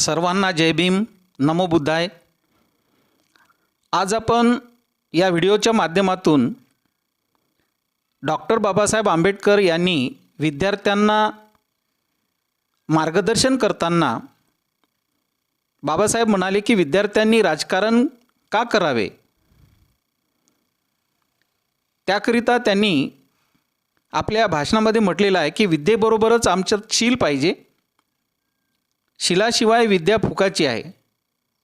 सर्वांना जय भीम. नमो बुद्धाय. आज आपण या व्हिडिओच्या माध्यमातून डॉक्टर बाबासाहेब आंबेडकर यांनी विद्यार्थ्यांना मार्गदर्शन करताना बाबासाहेब म्हणाले की विद्यार्थ्यांनी राजकारण का करावे? त्याकरिता त्यांनी आपल्या भाषणामध्ये म्हटलेलं आहे की विद्येबरोबरच आमच्यात शील पाहिजे. शिलाशिवाय विद्या फुकाची आहे.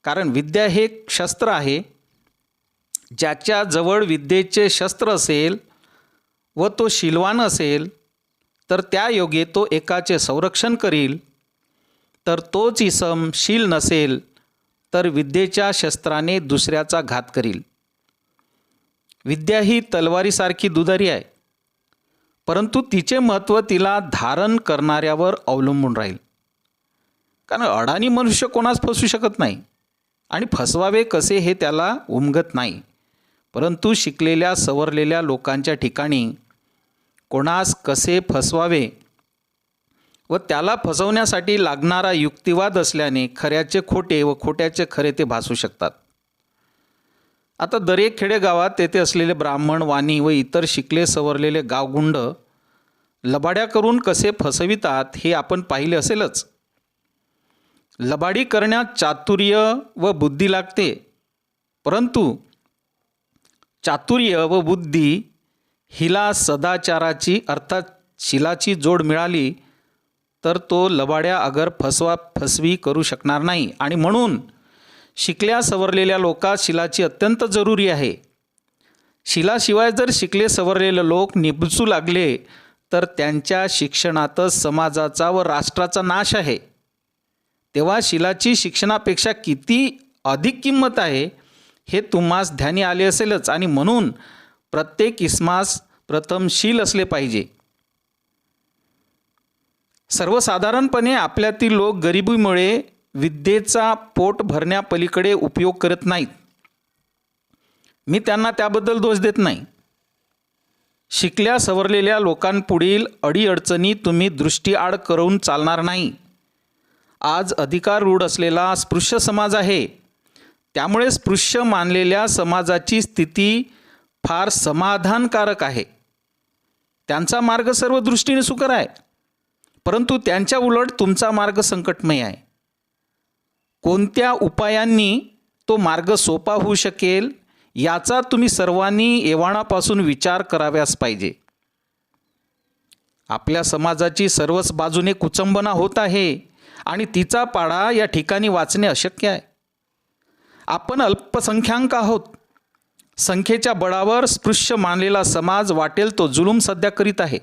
कारण विद्या हे शस्त्र आहे. ज्याच्याजवळ विद्येचे शस्त्र असेल व तो शिलवान असेल तर त्या योगे तो एकाचे संरक्षण करील. तर तोच इसम शील नसेल तर विद्येच्या शस्त्राने दुसऱ्याचा घात करील. विद्या ही तलवारीसारखी दुधारी आहे. परंतु तिचे महत्त्व तिला धारण करणाऱ्यावर अवलंबून राहील. कारण अडाणी मनुष्य कोणास फसू शकत नाही. आणि फसवावे कसे हे त्याला उमगत नाही. परंतु शिकलेल्या सवरलेल्या लोकांच्या ठिकाणी कोणास कसे फसवावे व त्याला फसवण्यासाठी लागणारा युक्तिवाद असल्याने खऱ्याचे खोटे व खोट्याचे खरे ते भासू शकतात. आता दरेक खेडेगावात तेथे असलेले ब्राह्मण वाणी व इतर शिकले सवरलेले गावगुंड लबाड्या करून कसे फसवितात हे आपण पाहिले असेलच. लबाडी करण्यात चातुर्य व बुद्धी लागते. परंतु चातुर्य व बुद्धी हिला सदाचाराची अर्थात शिलाची जोड मिळाली तर तो लबाड्या अगर फसवा फसवी करू शकणार नाही. आणि म्हणून शिकल्या सवरलेल्या लोकात शिलाची अत्यंत जरुरी आहे. शिलाशिवाय जर शिकले सवरलेले लोक निबसू लागले तर त्यांच्या शिक्षणातच समाजाचा व राष्ट्राचा नाश आहे. तेव्हा शिलाची शिक्षणापेक्षा किती अधिक किंमत आहे हे तुम्हास ध्यानी आले असेलच आणि म्हणून प्रत्येक इस्मास प्रथम शील असले पाहिजे. सर्वसाधारणपणे आपल्यातील लोक गरिबीमुळे विद्येचा पोट भरण्यापलीकडे उपयोग करत नाहीत. मी त्यांना त्याबद्दल दोष देत नाही. शिकल्या सवरलेल्या लोकांपुढील अडीअडचणी तुम्ही दृष्टीआड करून चालणार नाही. आज अधिकार रूढ असलेला स्पृश्य समाज आहे. त्यामुळे स्पृश्य मानलेल्या समाजाची स्थिती फार समाधानकारक आहे. त्यांचा मार्ग सर्व दृष्टीने सुकर आहे. परंतु त्यांच्या उलट तुमचा मार्ग संकटमय आहे. कोणत्या उपायांनी तो मार्ग सोपा होऊ शकेल याचा तुम्ही सर्वांनी एव्हाणापासून विचार कराव्यास पाहिजे. आपल्या समाजाची सर्वच बाजूने कुचंबना होत आहे. आणि तिचा पाडा या ठिकाणी वाचणे अशक्य आहे. आपण अल्पसंख्याक आहोत. संख्येच्या बळावर स्पृश्य मानलेला समाज वाटेल तो जुलूम सध्या करीत आहे.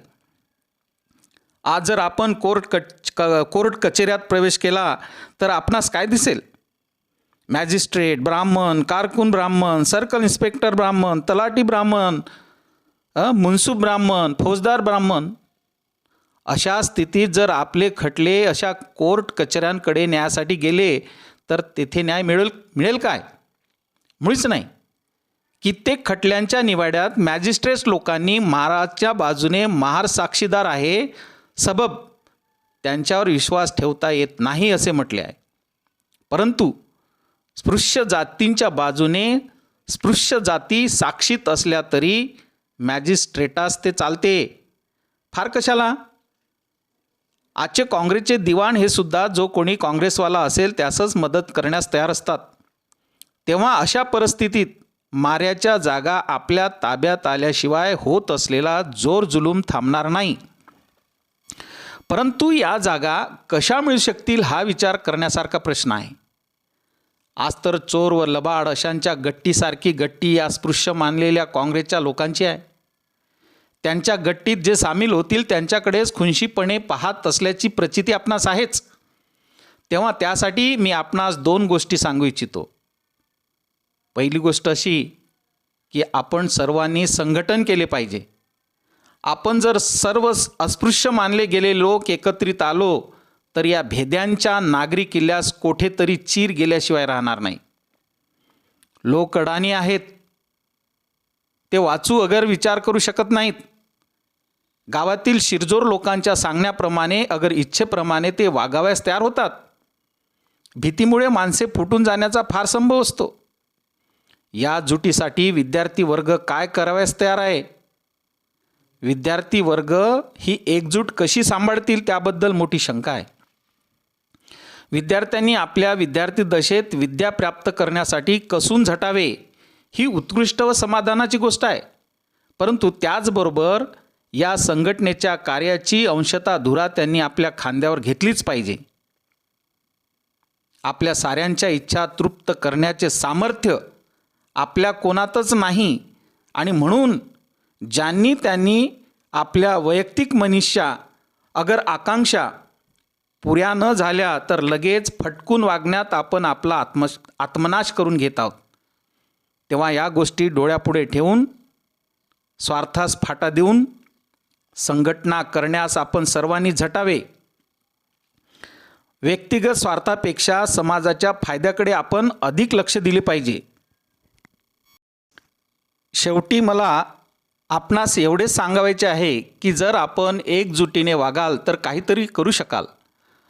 आज जर आपण कोर्ट कच क कोर्ट कचेऱ्यात प्रवेश केला तर आपणास काय दिसेल? मॅजिस्ट्रेट ब्राह्मण कारकून ब्राह्मण सर्कल इन्स्पेक्टर ब्राह्मण तलाटी ब्राह्मण मुन्सूब ब्राह्मण फौजदार ब्राह्मण अशा स्थितीत जर आपले खटले अशा कोर्ट कचऱ्यांकडे न्यायासाठी गेले तर तेथे न्याय मिळेल मिळेल काय? मुळीच नाही. कित्येक खटल्यांच्या निवाड्यात मॅजिस्ट्रेट्स लोकांनी महाराजच्या बाजूने महार साक्षीदार आहे सबब त्यांच्यावर विश्वास ठेवता येत नाही असे म्हटले आहे. परंतु स्पृश्य जातींच्या बाजूने स्पृश्य जाती साक्षीत असल्या तरी मॅजिस्ट्रेटास ते चालते. फार कशाला? आजचे काँग्रेसचे दिवाण हे सुद्धा जो कोणी काँग्रेसवाला असेल त्यासच मदत करण्यास तयार असतात. तेव्हा अशा परिस्थितीत माऱ्याच्या जागा आपल्या ताब्यात आल्याशिवाय होत असलेला जोर जुलूम थांबणार नाही. परंतु या जागा कशा मिळू शकतील हा विचार करण्यासारखा प्रश्न आहे. आज तर चोर व लबाड अशांच्या गट्टीसारखी गट्टी या स्पृश्य मानलेल्या काँग्रेसच्या लोकांची आहे. त्यांच्या गट्टीत जे सामील होतील त्यांच्याकडेच खुनशीपणे पाहत असल्याची प्रचिती आपणास आहेच. तेव्हा त्यासाठी मी आपणास दोन गोष्टी सांगू इच्छितो. पहिली गोष्ट अशी की आपण सर्वांनी संघटन केले पाहिजे. आपण जर सर्व अस्पृश्य मानले गेले लोक एकत्रित आलो तर या भेद्यांच्या नागरी किल्ल्यास कोठेतरी चीर गेल्याशिवाय राहणार नाही. लोक अडाणी आहेत. ते वाचू अगर विचार करू शकत नाहीत. गावातील शिरजोर लोकांच्या सांगण्याप्रमाणे अगर इच्छेप्रमाणे ते वागाव्यास तयार होतात. भीतीमुळे माणसे फुटून जाण्याचा फार संभव असतो. या जुटीसाठी विद्यार्थी वर्ग काय करावयास तयार आहे? विद्यार्थी वर्ग ही एकजूट कशी सांभाळतील त्याबद्दल मोठी शंका आहे. विद्यार्थ्यांनी आपल्या विद्यार्थी दशेत विद्या प्राप्त करण्यासाठी कसून झटावे ही उत्कृष्ट व समाधानाची गोष्ट आहे. परंतु त्याचबरोबर या संघटनेच्या कार्याची अंशता धुरा त्यांनी आपल्या खांद्यावर घेतलीच पाहिजे. आपल्या साऱ्यांच्या इच्छा तृप्त करण्याचे सामर्थ्य आपल्या कोणातच नाही आणि म्हणून ज्यांनी त्यांनी आपल्या वैयक्तिक मनीषा अगर आकांक्षा पुऱ्या न झाल्या तर लगेच फटकून वागण्यात आपण आपला आत्म आत्मनाश करून घेत आहोत. तेव्हा या गोष्टी डोळ्यापुढे ठेवून स्वार्थास फाटा देऊन संघटना करण्यास आपण सर्वांनी झटावे. व्यक्तिगत स्वार्थापेक्षा समाजाच्या फायद्याकडे आपण अधिक लक्ष दिले पाहिजे. शेवटी मला आपणास एवढेच सांगावायचे आहे की जर आपण एकजुटीने वागाल तर काहीतरी करू शकाल.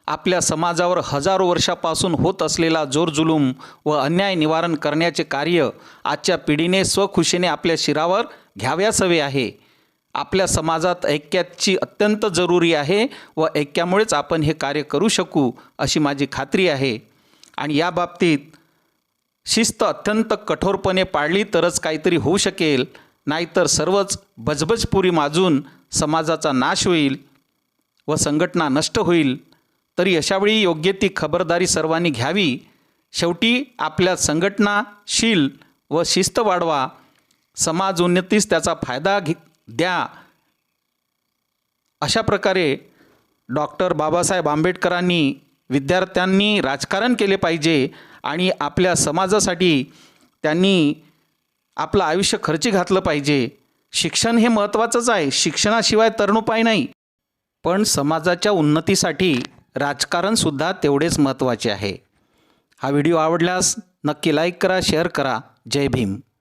आपल्या समाजावर हजारो वर्षापासून होत असलेला जोरजुलूम व अन्याय निवारण करण्याचे कार्य आजच्या पिढीने स्वखुशीने आपल्या शिरावर घ्याव्यास हवे आहे. आपल्या समाजात ऐक्याची अत्यंत जरुरी आहे व ऐक्यामुळेच आपण हे कार्य करू शकू अशी माझी खात्री आहे. आणि या बाबतीत शिस्त अत्यंत कठोरपणे पाळली तरच काहीतरी होऊ शकेल. नाहीतर सर्वच बजबजपुरी माजून समाजाचा नाश होईल व संघटना नष्ट होईल. तरी अशावेळी योग्य ती खबरदारी सर्वांनी घ्यावी. शेवटी आपल्या संघटनाशील व शिस्त वाढवा. समाज उन्नतीस त्याचा फायदा घे द्या. अशा प्रकारे डॉक्टर बाबासाहेब आंबेडकरांनी विद्यार्थ्यांनी राजकारण केले पाहिजे आणि आपल्या समाजासाठी त्यांनी आपलं आयुष्य खर्ची घातलं पाहिजे. शिक्षण हे महत्त्वाचंच आहे. शिक्षणाशिवाय तरुणोपाय नाही. पण समाजाच्या उन्नतीसाठी राजकारणसुद्धा तेवढेच महत्त्वाचे आहे. हा व्हिडिओ आवडल्यास नक्की लाईक करा शेअर करा. जय भीम.